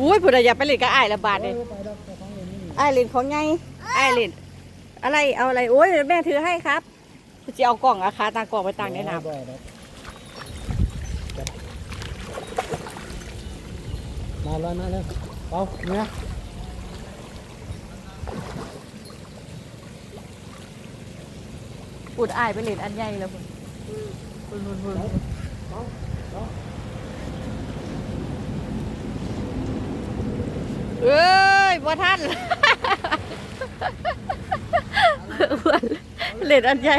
อุ้ยผู้ใดอยากไปเล่นก็อายละบาทเลยอายเล่นของไงอายเล่นอะไรเอาอะไรโอ้ยแม่ถือให้ครับจะเอากล่องอาคาต่างกล่องไปต่างแนะนำมาแล้วมาแล้วเอาเนี่ยอุดอายไปเล่นอันใหญ่แล้วคุณคุณคุณ เอ้ยบ่ท่านเล็ดอันใหญ่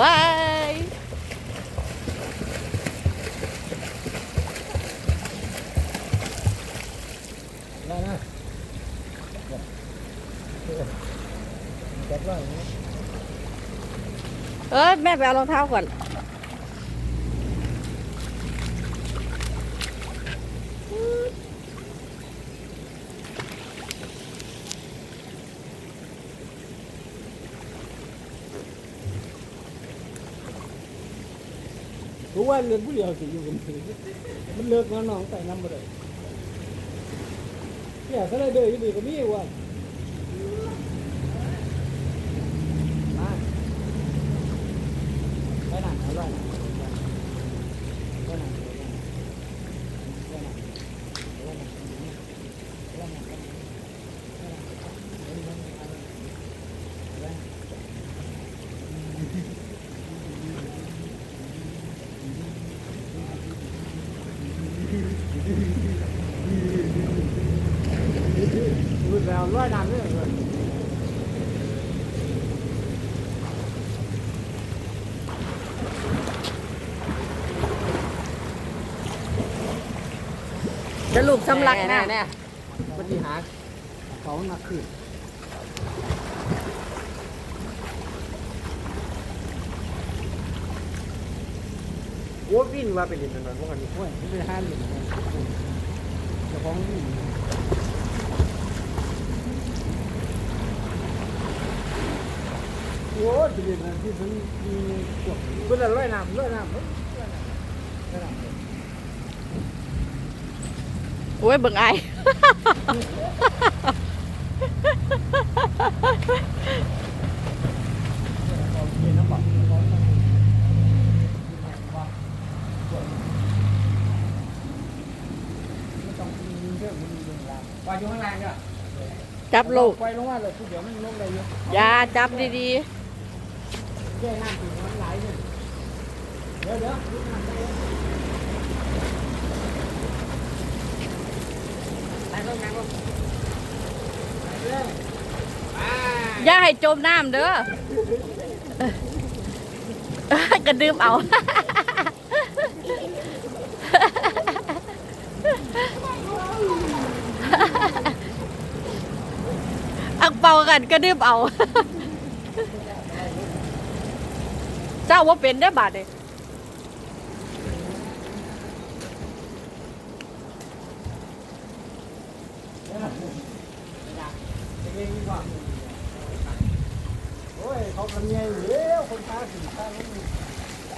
ว้ายเอ้ยแม่ไปเอารองเท้าก่อน ทุกวันเลือกผู้เดียวสิอยู่กันถือมันเลือกน้องน้องไปน้ำมาเลยเนี่ยเขาเลยเดินอยู่ดีก็มีว่าไปไหนอร่อย ร้อยน้ำด้วยเลยจะลูกสำลักน้แน่ปฏิหารเขาหนักขึ้นโอ้วิ่งมาเป็นดินนั่นพวกกันนี่โอ้ยไม่ได้ห้ามอยู่นะเจ้าของวิ่ง โอ้ยเป็นดินนั่นที่มันมีพวกเพื่อนร้อยน้ำร้อยน้ำเฮ้ยร้อยน้ำร้อยน้ำำโอ้ยเบิ่งไอายปล่อยอยู่ข้างล่างก็จับลูกปล่อยลงมาเลยเดี๋ยวมันลงได้เยอะ อย่าจับดีแค่น้ำถึงมันไหลเนี่ยเดี๋ยวเดี๋ยวไปลงน้ำลงไปเลยไปๆ อย่าให้จมน้ำเด้อกระดื่มเอา อังเปากันกระดื่มเอา เจ้าว่าเป็นได้บาดเลย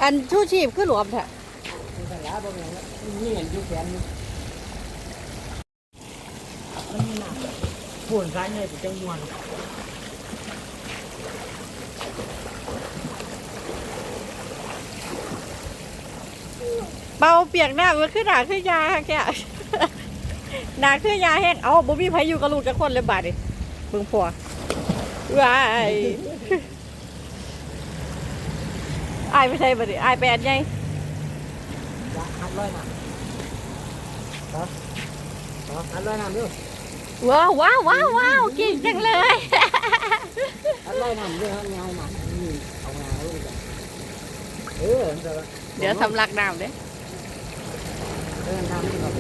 อันชูชีพคือหลวมแท้นี่เห็นยูแขนมันมีหนักผลซ้ายเนี่ยเป็นจังหวะ เป่าเปียกหน้ามันคือหนาคือยาแค่หนาคือยาแห้งเอาบ่มีไผอยู่กับลูกจักคนเลยบาดนี่เบิ่งผัวว้ายอายไปใส่บัดนี้อายไปอันใหญ่จะหัดร้อยน้ำฮะฮะหัดร้อยน้ำด้วยว้าวว้าวว้าวว้าวเก่งจังเลยหัดร้อยน้ำด้วยฮะงานหนักนี่เอางานแล้วดีกว่าเออเดี๋ยวเดี๋ยวสำลักน้ำเด้ เดินทางนี่ครับ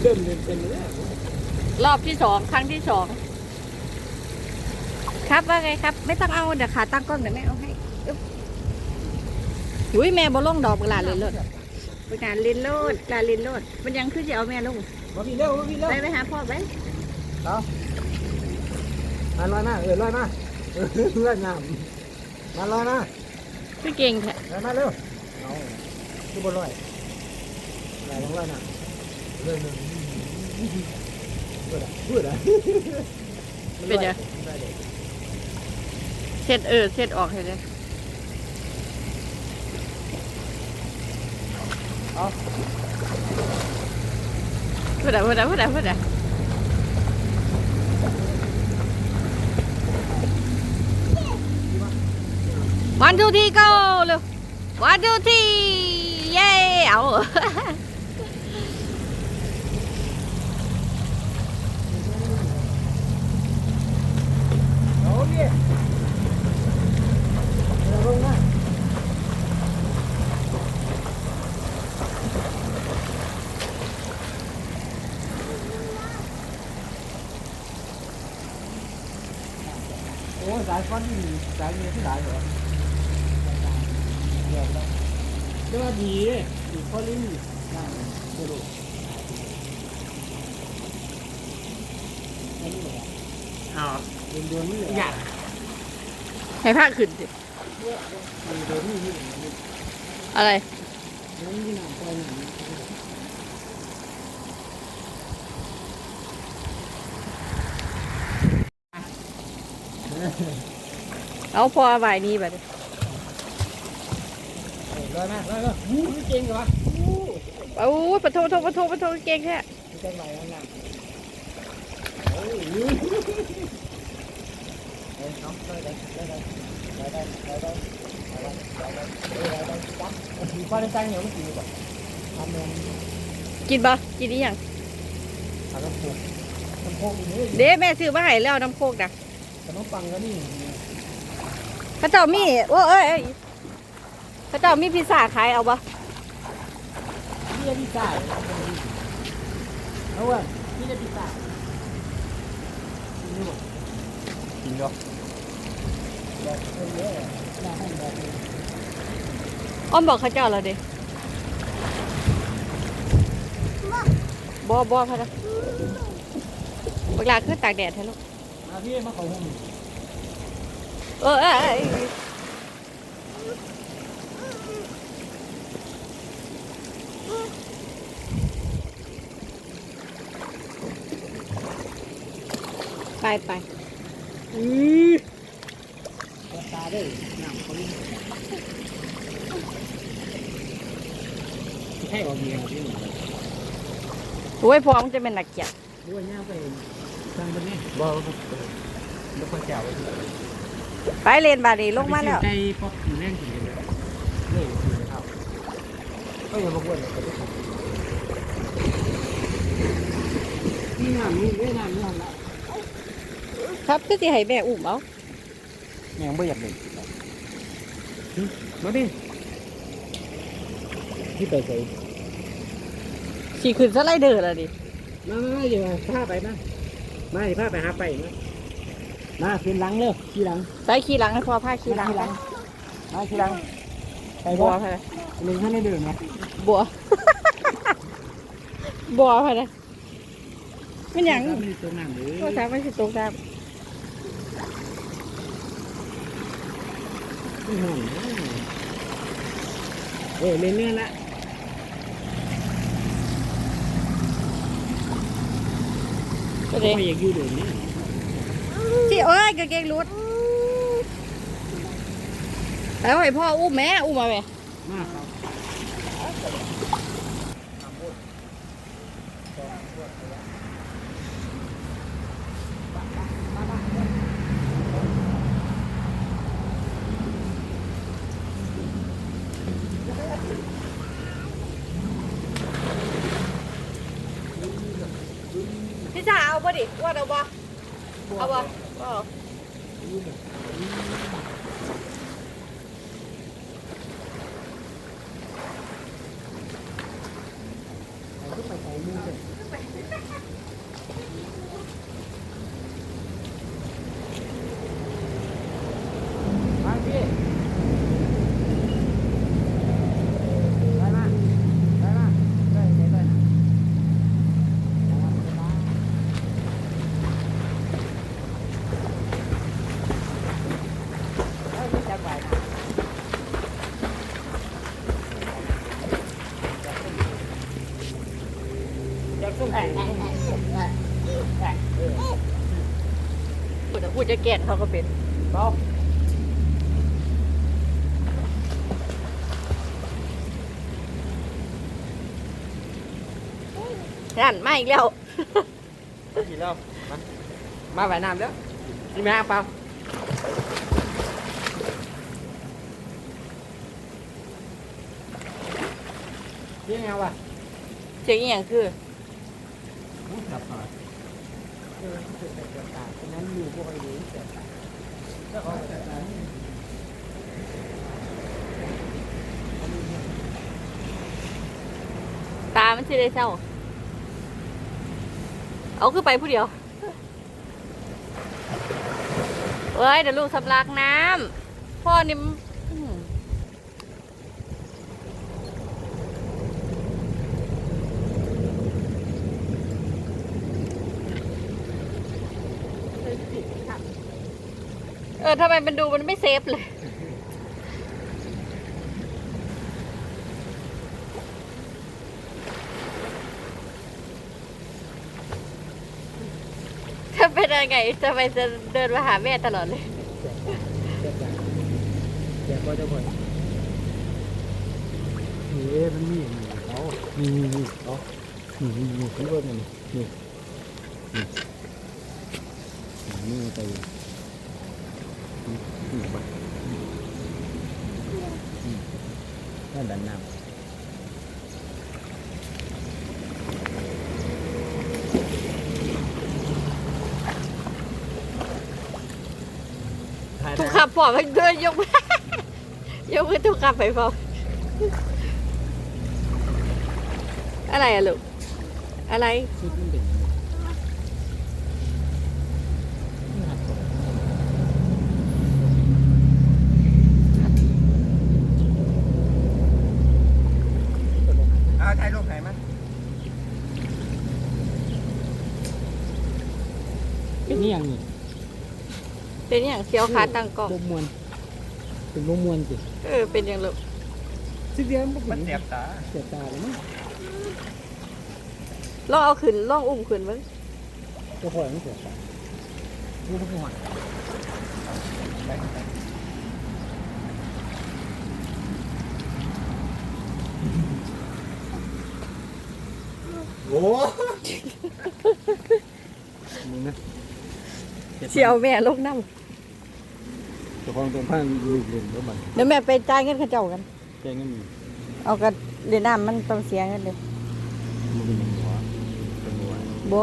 เดินเดินเป็นเลยรอบที่สองครั้งที่สองครับว่าไงครับ ไม่ต้องเอาเดี๋ยวขาตั้งกล้องเดี๋ยวแม่เอาให้อึ๊บอุ้ยแม่บ่ลงดอกเวลาเลยเลิศเป็นการเล่นโลดการเล่นโลดมันยังคือจะเอาแม่ลงมาพี่เร็วมาพี่เร็วไปไปหาพ่อไปเอามาลอยมาเออลอยมาเออลอยน้ำมาลอยมาคือเก่งแท้ไปมาเร็วเอา คือบนร้อยไหลลงแล้วน่ะเรื่องหนึ่งเพื่ออะไรเพื่ออะเป็นยังเช็ดเออเช็ดออกให้เลยเอาพูดอะพูดอะพูดอะพูดอะวันทูทีก็เร็ววันทูที 耶！嘔。Ủa, đại con gì? tại gì thế này rồi? Đại đại. ก็ว่าดีดีข้อลิ้นกระดูกอ๋อเดินเดินนี่เลยอยากให้ผ้าขึ้นสิอะไรเดินที่อาพอไหนี้แบบ ลยมาลอยมาหูเก่งเหรอโอ้ยปะโทปะโทปะโทปะโทเก่งแค่เก่งไหนนั่นนะอเฮ้ยน้องลอยเลยลอยเลยลอยเลยลอยเลยลอยเลยลอยเลยจับถือปลาได้จังเหนียวมันกินป่ะทำเงินกินป่ะกินนี่ยังทำน้ำโคกน้ำโคกอีกนิดเด้แม่ซื้อลาให้แล้วน้ำโคกนะขนมปังก็นี่พระเจ้ามีโอ้เอ้ย พระเจ้ามีพิซซ่าขายเอาบ่นี่จะพิซซ่าเอาวะนี่จะพิซซ่านี่หมดกินก็แบบเยอะๆน่าให้แบบนี้อ้อมบอกเขาเจ้าแล้วเด้บ่บ่พะนะเวลาคือตากแดดแท้ลูกมาพี่มาเขาห้องเออเอ้ยเอ้ยเอ้ย ไปไปอือตาด้วยน้ำเขาลิ้นให้ออกเมียพี่โอ้ยพอมันจะเป็นหนักเกียรติด้วยย่างไปทางบนนี้บ่ครับแล้วก็จ่าไว้ที่ไปเรียนบาดีลงมาแล้วใจป๊อกอยู่แรงถึงเลยนี่คือเท้า ก็ยังมาบ่นเลยก็ได้ครับนี่น้ำนี่นี่น้ำนี่น้ำละครับคือสิให้แม่อุ้มเอายังไม่อยากเล่นมาดิที่ไปใส่ขี่ขึ้นสไลเดอร์แล้วดิมามามาอย่าพาไปนะมาอย่าพาไปหาไปนะมาขึ้นหลังเร็วขี่หลังใส่ขี่หลังให้พ่อพาขี่หลังขี่หลังมาขี่หลังไปบับ่วพะนะหนึ่งท่านได้เดินนะบัว บัวพะนะมันหยังมีตัวน้ำหรือก็ถามว่สิตกน้ไม่ห่วงเออเล่นเนี่ยละก็ไม่เลยอยากอยู่เดินเนี่ยที่โอ้ยกางเกงรุดแล้วให้พ่ออุ้มแม่อุ้มมาแม่ มากครับพี่จ๋าเอาบ่ดิว่าเอาบ่เอาบ่เอา ไปใส่มือเลยมาพี่ไปมาไปมาไปไปไปนะ แอะแอะแอะแอะแอะเออ พูด จะพูดจะแก่นเขาก็เป็นเบานั่นมาอีกแล้ว กินแล้ว มามาว่ายน้ำแล้วนี่แม่เปล่านี่ไงวะเสียงอหย่างคือพูดกับเออเกิดแต่เกิดตาฉะนั้นอยู่ ตาแล้วเอาแต่ตานี่ตามันสิได้เศร้า เอาคือไปผู้เดียวเอ้ยเดี๋ยวลูกสำลักน้ำพ่อนี่มันอื้อ เลยผิดครับ เออทำไมมันดูมันไม่เซฟเลยถ้าเป็นยังไงทำไมจะเดินมาหาแม่ตลอดเลยเกิดตาเกิดก็จะบ่อยนี่มันมีอย่างนี้เขานี่นี่นี่เขานี่นี่นี่เขาเบิ่งมันนี่นี่นี่ไป นั่นดันน้ำทุกขับปอดมันเดินยกยกมือทุกขับไปพออะไรอะลูก อะไร ชุดมันเป็นยังไงนี่หักก่อน เอาถ่ายรูปไหนมั้ย เป็ นนี่ยังนี่เป็นอย่างเชียวขาตั้งกล้องลมมวนเป็นลมมวนสิเออ เป็นอย่างลูกสิเดียวมันมันเป็นเสียบตาเสียตาเลยมั้งลองเอาขึ้นลองอุ้มขึ้นมั้งตัวพ่อมันเสียตาดูมันหัวโอ้มึงนะ เชียวแม่ลงน้ตัวของตัวพันลูกเล่นแล้วมันำเดี๋ยวแม่ไปจ่ายเงินเข้าเจ้ากัน แจ้งเงินมีเอากันเรียนน้ำมันต้องเสียเงินเลยมันเป็นหัวเป็นหัวโบ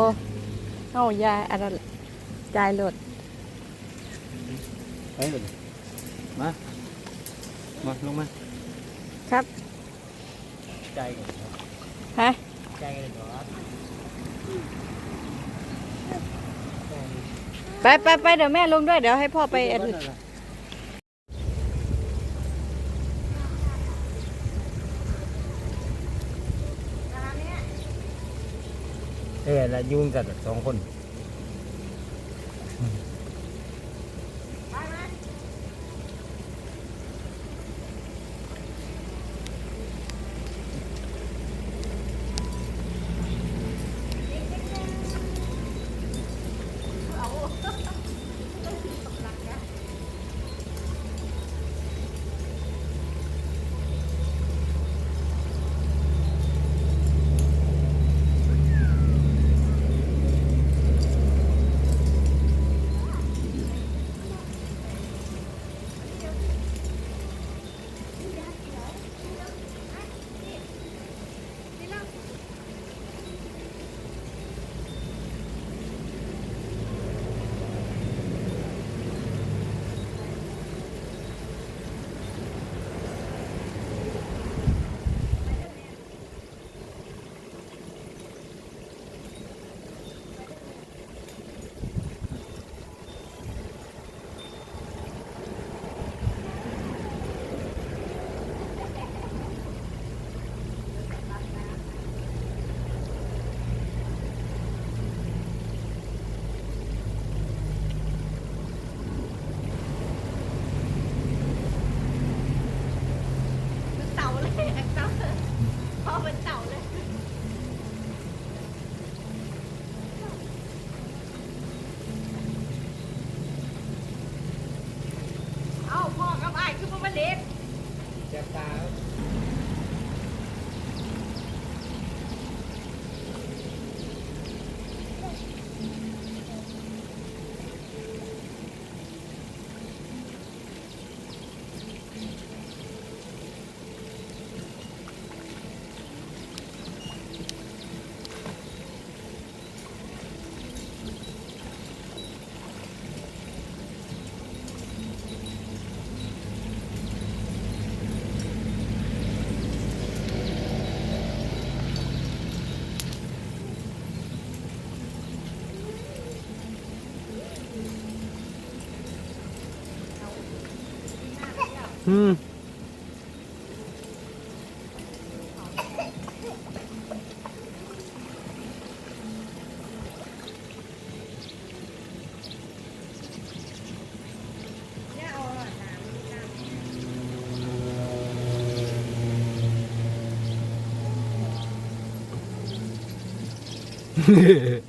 เอายาอันนั้นจ่ายโหลดไปเลยมา มาลงมาครับ ใจกันฮะใจกันเหรอ ไปไปไปเดี๋ยวแม่ลงด้วย เดี๋ยวให้พ่อไปอันอื่นเออแล้วยุ่งกันสองคน อืม One,